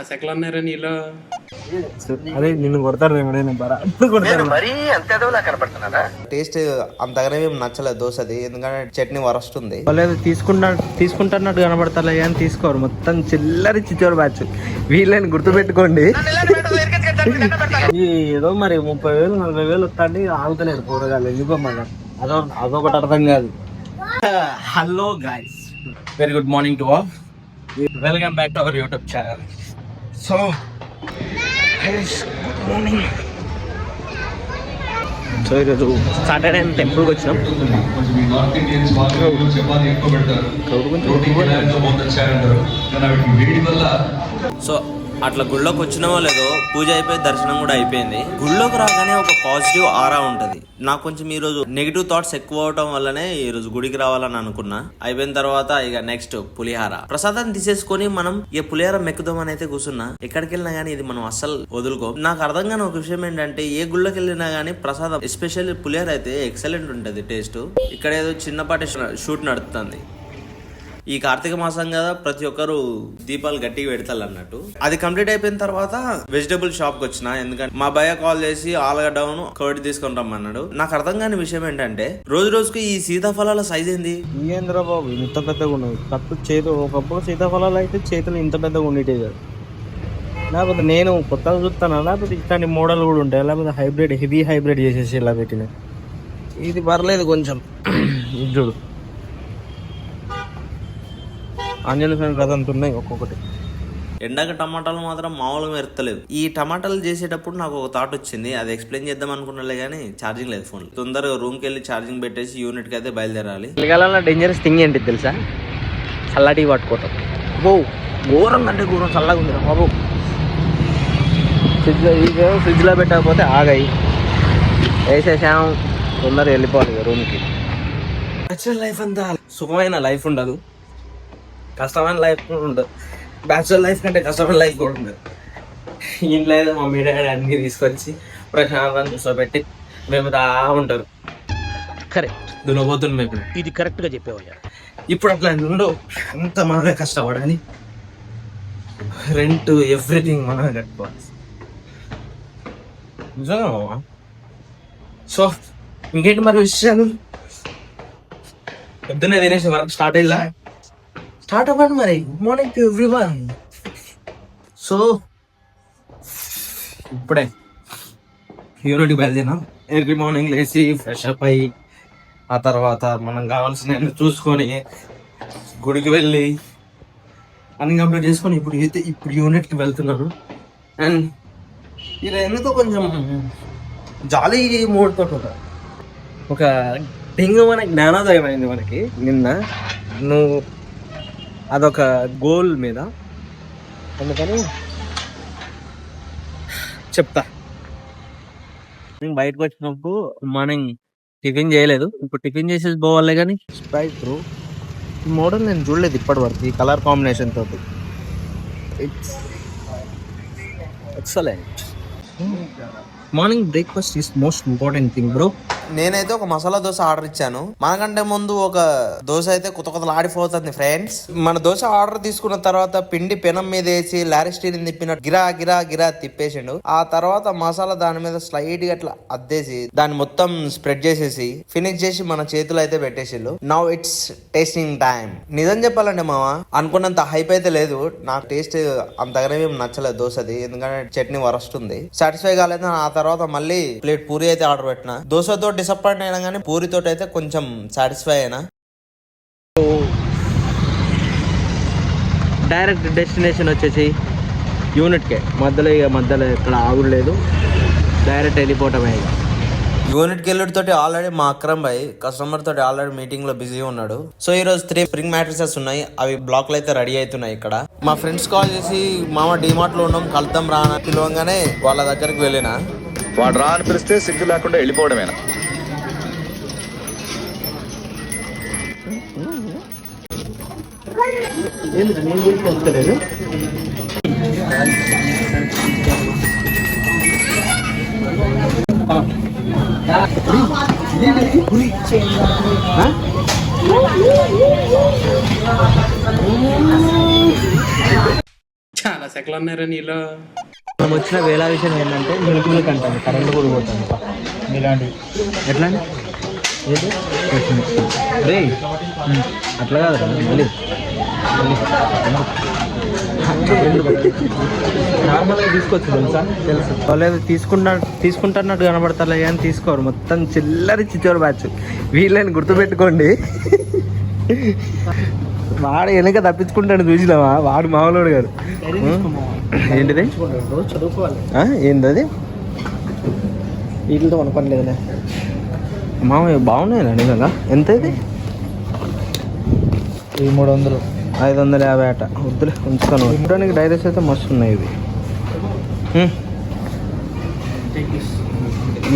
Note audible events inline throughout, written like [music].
చాలా సెకలు ఉన్నారా నీలో? అదే నిన్ను కొడతారు ఎవడైనా బరా. ఇప్పుడు కొడతారు టేస్ట్ అంతగానే ఏం నచ్చలేదు దోశది ఎందుకంటే చట్నీ వరస్ట్ ఉంది. లేదు తీసుకుంటా తీసుకుంటున్నట్టు కనబడతారు కానీ తీసుకోరు. మొత్తం చిల్లరి చిచ్చోరు బ్యాచ్. వీళ్ళని గుర్తుపెట్టుకోండి. ఈ ఏదో మరి ముప్పై వేలు నలభై వేలు వస్తాండి ఆగుతలేదు కూరగాయలు. ఎందుకో మన అదో అదొకటి అర్థం కాదు. Hello guys very good morning to all welcome back to our YouTube channel so good morning so ఈరోజు సాటర్డే టెంపుల్కి వచ్చినాం. సో అట్లా గుళ్ళోకి వచ్చినామో లేదో పూజ అయిపోయి దర్శనం కూడా అయిపోయింది. గుళ్ళోకి రాగానే ఒక పాజిటివ్ ఆరా ఉంటది. నాకు కొంచెం ఈ రోజు నెగిటివ్ థాట్స్ ఎక్కువ అవటం వల్లనే ఈ రోజు గుడికి రావాలని అనుకున్నా. అయిపోయిన తర్వాత ఇక నెక్స్ట్ పులిహార. ప్రసాదాన్ని తీసేసుకొని మనం ఈ పులిహార మెక్కుదామని అయితే కూర్చున్నా ఎక్కడికి వెళ్ళినా గానీ ఇది మనం అస్సలు వదులుకో. నాకు అర్థం కాని ఒక విషయం ఏంటంటే ఏ గుళ్ళకి వెళ్ళినా గానీ ప్రసాదం ఎస్పెషల్లీ పులిహార అయితే ఎక్సలెంట్ ఉంటది టేస్ట్ ఇక్కడ ఏదో చిన్నపాటి షూట్ నడుస్తుంది ఈ కార్తీక మాసం కదా ప్రతి ఒక్కరు దీపాలు గట్టిగా పెడతారు అన్నట్టు. అది కంప్లీట్ అయిపోయిన తర్వాత వెజిటబుల్ షాప్కి వచ్చిన ఎందుకంటే మా భయ కాల్ చేసి ఆలుగడ్డను కర్డ్ తీసుకొని రమ్మన్నాడు. నాకు అర్థం కాని విషయం ఏంటంటే రోజు రోజుకి ఈ సీతాఫలాల సైజ్ ఏంది? ఏంద్రా బాబు ఇంత పెద్దగా ఉన్నది కట్టు చేతు ఒకప్పుడు సీతాఫలాలు అయితే చేతులు ఇంత పెద్దగా ఉండేటి కాదు. లేకపోతే నేను కొత్తగా చూస్తాను? లేకపోతే ఇట్లాంటి మోడల్ కూడా ఉంటాయి? లేకపోతే హైబ్రిడ్ హెవీ హైబ్రిడ్ చేసేసి ఇలా పెట్టిన? ఇది పర్లేదు కొంచెం. [clears throat] చూడు. ఆంజనేయ స్వామి కథ అంత ఉన్నాయి ఒక్కొక్కటి. ఎండాక టమాటాలు మాత్రం మామూలుగా మెరుతలేదు ఈ టమాటాలు చేసేటప్పుడు నాకు ఒక థాట్ వచ్చింది. అది ఎక్స్ప్లెయిన్ చేద్దాం అనుకున్నలే కానీ ఛార్జింగ్ లేదు ఫోన్ తొందరగా రూమ్కి వెళ్ళి ఛార్జింగ్ పెట్టేసి యూనిట్కి అయితే బయలుదేరాలి. చలికాలంలో డేంజరస్ థింగ్ ఏంటి తెలుసా? చల్లటి పట్టుకోవటం బో ఘోరం అంటే ఘోరం చల్లగా ఉంది బాబు. ఫ్రిడ్జ్ ఇక ఫ్రిడ్జ్లో పెట్టకపోతే ఆగాయి. వేసేసాం. తొందరగా వెళ్ళిపోవాలి ఇక రూమ్కి బ్యాచులర్ లైఫ్ అంతా సుఖమైన లైఫ్ ఉండదు. కష్టమైన లైఫ్ కూడా ఉండదు. బ్యాచులర్ లైఫ్ కంటే కష్టమైన లైఫ్ కూడా ఉండదు. ఇంట్లో ఏదో మమ్మీ డాడీ అన్ని తీసుకొచ్చి ప్రశాంతంగా కూర్చోబెట్టి మేము దా ఉంటారు. కరెక్ట్ దునబోతున్నాం ఇప్పుడు ఇది కరెక్ట్గా చెప్పేవయ్యా. ఇప్పుడు అట్లా ఉండవు. అంత మనమే కష్టపడాలి. రెంట్ ఎవ్రీథింగ్ మనమే కట్టుకోవాలి. నిజంగా మామ. సో ఇంకేంటి మరి విషయాలు పొద్దున్నే తినేసి వర్క్ స్టార్ట్ అయ్యిందా స్టార్ట్ అవ్వండి మరి. Good morning to everyone so ఇప్పుడే హీరోడి బయలుదేరినాం. ఎవ్రీ మార్నింగ్ లేచి ఫ్రెష్ అప్ అయ్యి ఆ తర్వాత మనం కావాల్సిన చూసుకొని గుడికి వెళ్ళి అన్ని కంప్లీట్ చేసుకొని ఇప్పుడు అయితే ఇప్పుడు యూనిట్కి వెళ్తున్నాను అండ్ ఇది ఎందుకో కొంచెం జాలీ మూడ్ తోటి ఒక డింగ్ మన జ్ఞానోదయం అయింది మనకి నిన్న. నువ్వు అదొక గోల్ మీద. అందుకని చెప్తా. నేను బయటకు వచ్చినప్పుడు మార్నింగ్ టిఫిన్ చేయలేదు. ఇప్పుడు టిఫిన్ చేసేసి పోవాలి కానీ స్ప్రైట్ బ్రో ఈ మోడల్ నేను చూడలేదు ఇప్పటి వరకు ఈ కలర్ కాంబినేషన్ తోటి. It's excellent morning breakfast is most important thing bro నేనైతే ఒక మసాలా దోశ ఆర్డర్ ఇచ్చాను. మనకంటే ముందు ఒక దోశ అయితే కొత్త కొత్తలు ఆడిపోతుంది ఫ్రెండ్స్ మన దోశ ఆర్డర్ తీసుకున్న తర్వాత పిండి పెనం మీద వేసి లారిస్టీన్ తిప్పినట్టు గిరా గిరా గిరా తిప్పేసిండు. ఆ తర్వాత మసాలా దాని మీద స్లైడ్గా అట్లా అద్దేసి దాన్ని మొత్తం స్ప్రెడ్ చేసేసి ఫినిష్ చేసి మన చేతులు అయితే పెట్టేసిండు. నౌ ఇట్స్ టేస్టింగ్ టైం నిజం చెప్పాలండి మామ అనుకున్నంత హైప్ అయితే లేదు. నాకు టేస్ట్ అంతగానే నచ్చలేదు దోశది. ఎందుకంటే చట్నీ వరస్ట్ ఉంది. సాటిస్ఫై కాలేదు. ఆ తర్వాత మళ్ళీ ప్లేట్ పూరి అయితే ఆర్డర్ పెట్టిన. దోశతో డిసప్పాయింట్ అయినా కానీ పూరితో అయితే కొంచెం సాటిస్ఫై అయినా. డైరెక్ట్ డెస్టినేషన్ వచ్చేసి యూనిట్కే మధ్యలో ఇక మధ్యలో ఇక్కడ ఆగుడు లేదు. డైరెక్ట్ వెళ్ళిపోవటమే ఇక. యూనిట్కి తోటి ఆల్రెడీ మా అక్రమ్ భాయ్ కస్టమర్ తోటి ఆల్రెడీ మీటింగ్లో బిజీ ఉన్నాడు. సో ఈ రోజు త్రీ స్ప్రింగ్ మ్యాట్రిసెస్ ఉన్నాయి. అవి బ్లాక్లో అయితే రెడీ అవుతున్నాయి ఇక్కడ. మా ఫ్రెండ్స్ కాల్ చేసి మామ డిమార్ట్లో ఉన్నాం కలుద్దాం రా అని పిలవంగానే వాళ్ళ దగ్గరికి వెళ్ళిన. వాడు రా అని పిలిస్తే సిగ్గు లేకుండా వెళ్ళిపోవడమేనా? నేను గురించి వస్తలేదు చాలా సెకలు ఉన్నారా నీలో? మనం వచ్చిన వేలా విషయం ఏంటంటే నిలుపులు కంటాం కరెంట్ కూడా పోతాం ఇలాంటివి ఎట్లాంటి రే అట్లా కాదు. మళ్ళీ. నార్మల్గా తీసుకోవచ్చు తెలుసా? తెలుసు. వాళ్ళు తీసుకుంటా తీసుకుంటున్నట్టు కనబడతారు కానీ తీసుకోరు. మొత్తం చిల్లరి చిచ్చోరు బ్యాచ్. వీళ్ళని గుర్తుపెట్టుకోండి. వాడు వెనక తప్పించుకుంటాడు చూసినావా? వాడు మామూలుడు గారు ఏంటిది? ఆ, ఏంది అది వీటితో మన పని లేదులే. మామయ్య బాగున్నాయి నిజంగా ఎంత ఇది? ఈ మూడు వందలు ఐదు వందల యాభై అట. వద్దులే ఉంచుతాను. చూడడానికి డైరెక్ట్స్ అయితే మస్తు ఉన్నాయి ఇవి.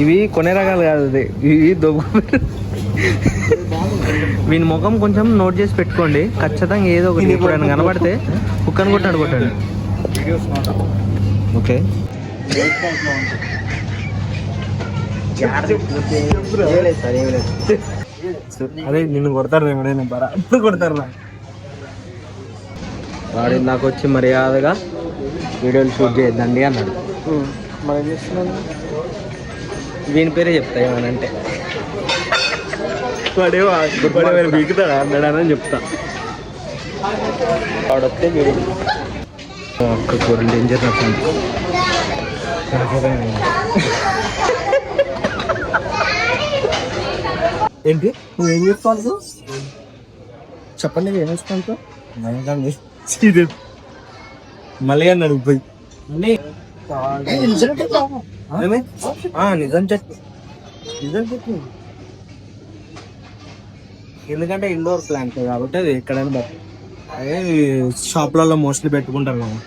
ఇవి కొనే రకాలు కాదు ఇది ఇవి దొంగ వీని ముఖం కొంచెం నోట్ చేసి పెట్టుకోండి. ఖచ్చితంగా ఏదో ఒకటి ఎప్పుడైనా కనబడితే కుక్కని కొట్టాడు. కొట్టండి ఓకే. అదే నిన్ను కొడతారు ఎవడైనా బరా. కొడతారు వాడు నాకు వచ్చి మర్యాదగా వీడియోలు షూట్ చేయొద్దండి అన్నాడు. ఏం వీని పేరే చెప్తా ఏమనంటే వాడేమో బీకుతాడా అన్నాడని చెప్తా. వాడొస్తే వీడు. ఒక్క కూరలు డేంజర్ నచ్చింది ఏంటి? నువ్వు ఏం చెప్తావు చెప్పండి ఏం వేసుకుంటావు మళ్ళీ అన్నాడు పోయి ఏమి? ఆ, నిజం చెప్పు. నిజం చెప్పు. ఎందుకంటే ఇండోర్ ప్లాంట్ కాబట్టి అది ఎక్కడైనా బెటర్ అదే షాప్లలో మోస్ట్లీ పెట్టుకుంటారు మనం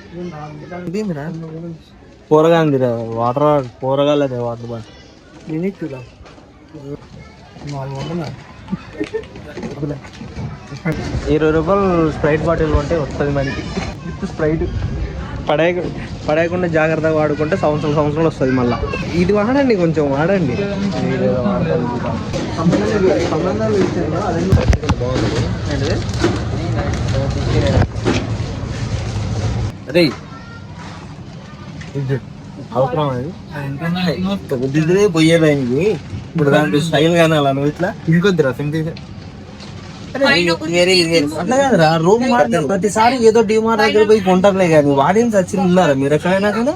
కూరగాయలు వాటర్ కూరగాయలు వాటర్ బాటిల్. ఇరవై రూపాయలు స్ప్రైట్ బాటిల్ కొంటే వస్తుంది మనకి స్ప్రైట్. పడే పడేయకుండా జాగ్రత్తగా వాడుకుంటే సంవత్సరం సంవత్సరాలు వస్తుంది మళ్ళీ. ఇది వాడండి కొంచెం వాడండి. అదేం. ఇది. అవసరం అది దిద్దుదే పోయేదానికి. ఇప్పుడు దాంట్లో స్టైల్ కానీ అలా నువ్వు ఇట్లా? ఇంకొద్దిరా సింగ్ అట్లా కాదురా రూమ్ ప్రతిసారి ఏదో డిమార్ దగ్గర పోయి కొంటారులే కానీ వాడిని చచ్చి ఉన్నారా? మీరు ఎక్కడైనా కదా?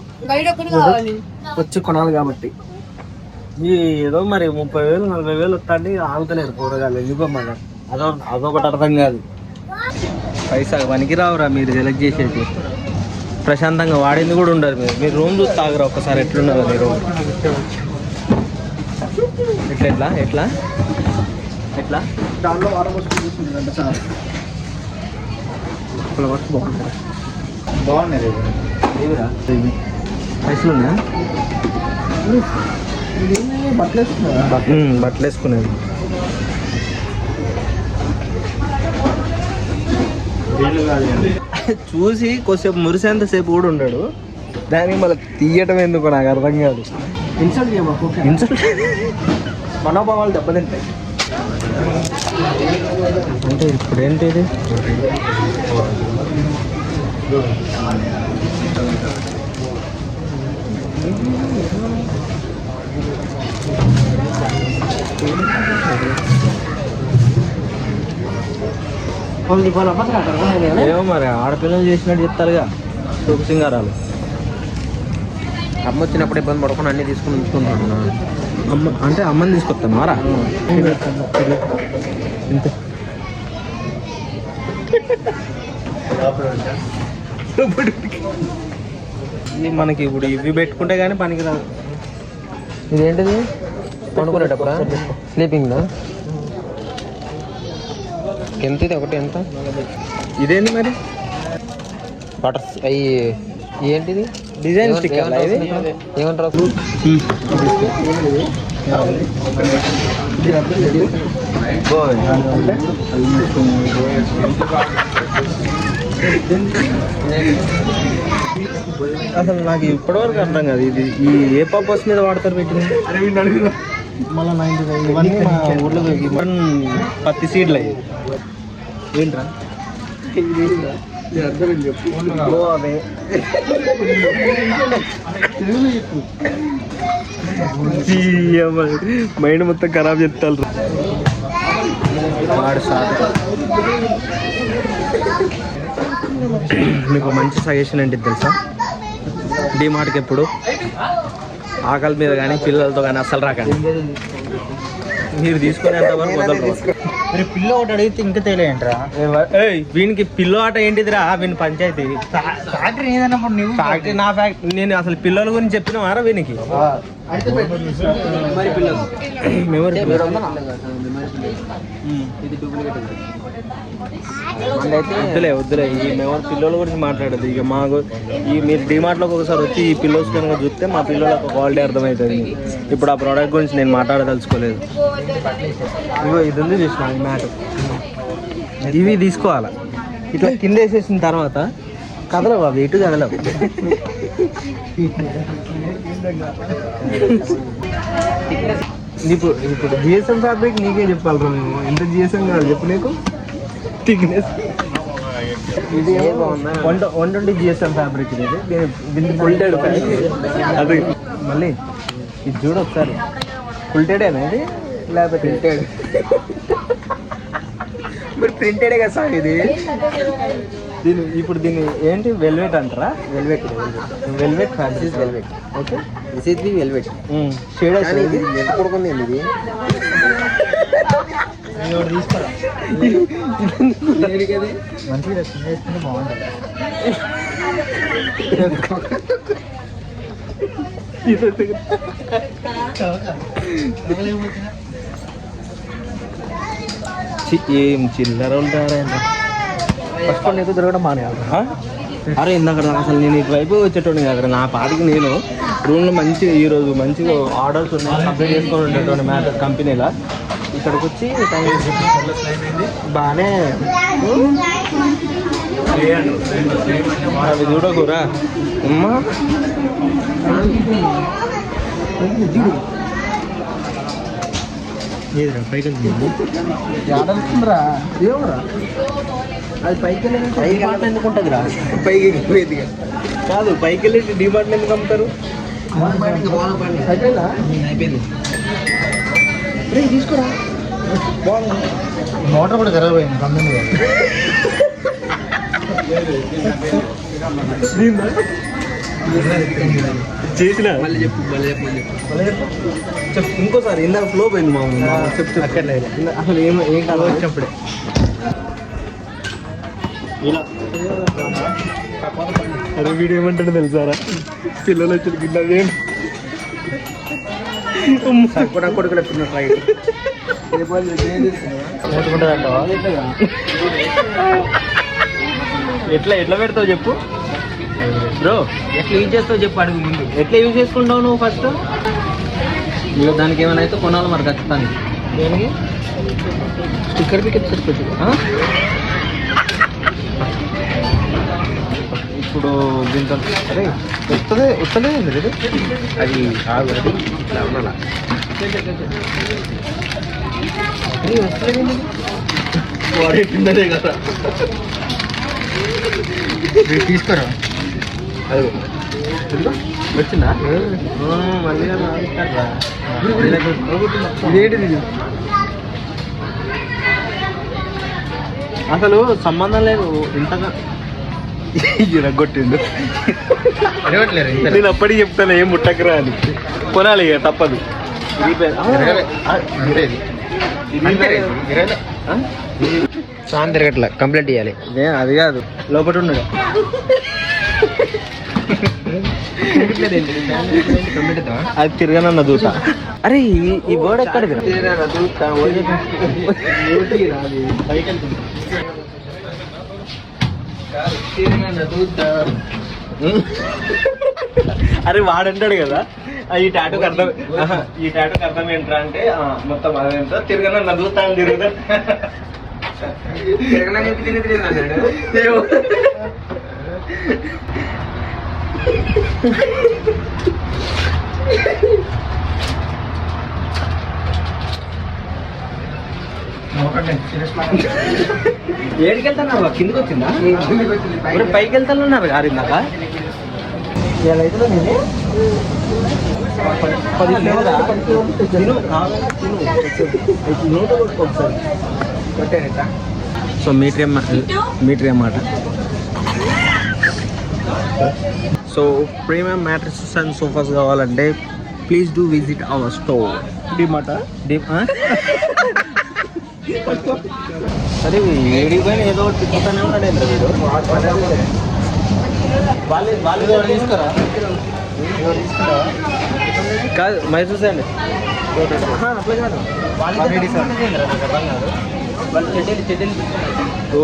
వచ్చి కొనాలి కాబట్టి. ఈ ఏదో మరి ముప్పై వేలు నలభై వేలు వస్తాండి ఆగుతలేదు కూరగాయలు ఎందుకో మన అదో అదొకటి అర్థం కాదు. పైసా పనికి రావురా మీరు సెలెక్ట్ చేసేది. ప్రశాంతంగా వాడింది కూడా ఉండరు మీరు. మీరు రూమ్ చూసి తాగరా ఒకసారి ఎట్లున్నదో మీరు ఎట్లా ఎట్లా ఎట్లా? ఎట్లా? బాగున్నాయి ఏవిరా? పైసలు ఉన్నాయా బట్టలు వేసుకునేది చూసి కొద్దిసేపు మురిసేంత సేపు కూడా ఉన్నాడు దానికి మళ్ళీ తీయటం ఎందుకు నాకు అర్థం కాదు. ఇన్సల్ట్ ఇన్సల్ట్ మనోభావాలు దెబ్బతింటాయి. అంటే ఇప్పుడు ఏంటి ఇది ఏమో మరి ఆడపిల్లలు చేసినట్టు చెప్తారుగా సూపు సింగారాలు. అమ్మ వచ్చినప్పుడు ఇబ్బంది పడకుండా అన్ని తీసుకుని ఉంచుకుంటాను. అమ్మ అంటే అమ్మని తీసుకొస్తాను ఇంత ఇది మనకి ఇప్పుడు ఇవి పెట్టుకుంటే కానీ పనికిరాదు. ఇదేంటిది? పండుకునేటప్పుడా? స్లీపింగ్ ఎంత ఇది ఒకటి ఎంత? ఇదేంటి మరి? వాటర్ అవి ఏంటిది? డిజైన్ స్టిక్కర్ ఇది? ఏమంటారు? అసలు నాకు ఇప్పటివరకు అర్థం కాదు. ఇది ఈ ఏ పర్పస్ మీద వాడతారు పెట్టింది? మళ్ళీ నైన్టీ ఇవన్నీ మా ఊర్లో దొరికి- ఇవన్నీ పత్తి సీడ్లు. అయ్యి ఏంట్రా? మైండ్ మొత్తం ఖరాబ్ చెప్తారు మీకు మంచి సజెషన్ ఏంటి తెలుసా? డిమార్ట్కి ఎప్పుడు? ఆకలి మీద కానీ పిల్లలతో కానీ అస్సలు రాకండి. మీరు తీసుకునేంత వరకు వదలరు. మరి పిల్ల ఒకటి అడిగితే ఇంకా తెలియంట్రా? వీనికి పిల్లో ఆట ఏంటిదిరా? వీని పంచాయతీ. ఫ్యాక్టరీ ఏదన్నప్పుడు నువ్వు ఫ్యాక్టరీ నా ఫ్యాక్టరీ నేను అసలు పిల్లల గురించి చెప్పినవారా వీనికి? మెమరీ వద్దులే వద్దులే. ఈ మేము పిల్లల గురించి మాట్లాడదు ఇక మాకు ఈ మీరు డిమార్ట్లోకి ఒకసారి వచ్చి ఈ పిల్లోస్ కనుక చూస్తే మా పిల్లలకు క్వాలిటీ అర్థమవుతుంది ఇప్పుడు ఆ ప్రోడక్ట్ గురించి నేను మాట్లాడదలుచుకోలేదు. ఇగో ఇది ఉంది చూసిన ఈ మ్యాట్. ఇవి తీసుకోవాలా? ఇట్లా కింద వేసేసిన తర్వాత కదలవు అవి ఇటు కదలవు. ఇప్పుడు ఇప్పుడు జిఎస్ఎం ఫ్యాబ్రిక్ నీకే చెప్పాలి మేము. ఎంత జిఎస్ఎం కాదు చెప్పు నీకు. థిక్నెస్ ఇది one one twenty GSM fabric ఇది. దీని దీనికి ఫుల్టెడ్ అది. మళ్ళీ ఇది చూడు ఒకసారి. ఫుల్టెడేనా ఇది? లేకపోతే ప్రింటెడ్ మరి ప్రింటెడే కదా సార్ ఇది? దీని ఇప్పుడు దీన్ని ఏంటి? వెల్వెట్ అంటారా? Velvet velvet fabric velvet okay this is the velvet shade ఇది ఇది? మంచిగా బాగుంటుంది. ఏం చిల్లర ఫస్ట్ నీకు తిరగడం మానే అరే ఇందాక అసలు నేను ఇటువైపు వచ్చేటోని కదా నా పాటికి నేను రూమ్లో మంచిగా ఈరోజు మంచిగా ఆర్డర్స్ ఉన్నాయి. కంప్లీట్ చేసుకొని ఉండేటోని మ్యాథ్ కంపెనీలో. ఇక్కడికి వచ్చి టైం బాగానే అవి చూడకురా. అమ్మా. పైకి ఏడలుతుందిరా ఏమరా. అది పైకి వెళ్ళి ఎందుకు ఉంటుంది రా పైకి ఎక్కిపోయేదిగా కాదు పైకి వెళ్ళి డిమార్ట్ ఎందుకు అమ్ముతారు? అయిపోయిందా? తీసుకురా. మోటార్ కూడా జరగబోయింది కంపెనీ చేసిన? మళ్ళీ చెప్పు మళ్ళీ చెప్పు మళ్ళీ చెప్పు. చెప్పు. ఇంకోసారి ఇందాక ఫ్లో పోయింది మా చెప్పు చెప్పు. అక్కర్లేదు. అసలు ఏం ఏం కాదు. వచ్చినప్పుడే ఇలా. అరే వీడియో ఏమంటాడో తెలుసారా పిల్లలు వచ్చి గిన్నె కూడా కొడుకు ఎత్తున్నారు రైట్ [laughs] ఎట్లా ఎట్లా పెడతావు చెప్పు? బ్రో ఎట్లా యూజ్ చేస్తావు చెప్పు అడుగు ముందు. ఎట్లా యూజ్ చేసుకుంటావు నువ్వు ఫస్ట్ ఇక దానికి ఏమైనా అయితే కొనాలి మరి ఖచ్చితంగా. దేనికి? స్టిక్కర్ పిక్ సరిపోతుంది ఇప్పుడు దీంతో అరే వస్తుంది వస్తలేదు అది ఆగు అది ఇట్లా కదా తీసుకురా. వచ్చిందా మళ్ళీ? ఇదేంటిది? అసలు సంబంధం లేదు ఇంతగా ఇరగొట్టిండు నేను అప్పటికి చెప్తాను ఏం ముట్టకరా అని కొనాలి ఇక తప్పదు సాన్ తిరగట్లా కంప్లైంట్ ఇవ్వాలి ఇదే అది కాదు లోపల ఉన్నాడు. అది తిరగనన్న దూత. అరే ఈ వర్డ్ ఎక్కడిది అరే వాడంటాడు కదా. ఈ టాటూకి అర్థం ఈ టాటూకి అర్థం ఏంట్రా అంటే మొత్తం అదేంటో తిరగనన్న దూత అని తిరుగుతా. ఏడికి వెళ్తాను కిందకి వచ్చిందా? ఇప్పుడు పైకి వెళ్తాను గారు ఇందాక పది లేదా? తిను, కావాలంటే తిను. సో మీటర్ మీటర్ అన్నమాట. So premium mattresses and sofas కావాలంటే please do visit our store డిమాట? డిమ్ సరే ఏడికి పైన ఏదో తిప్పుతానే ఉన్నాడు వీడు? వాళ్ళు వాళ్ళు తీసుకురా? అట్లా కాదు చెడ్డీలు చెడ్డీలు ఓ.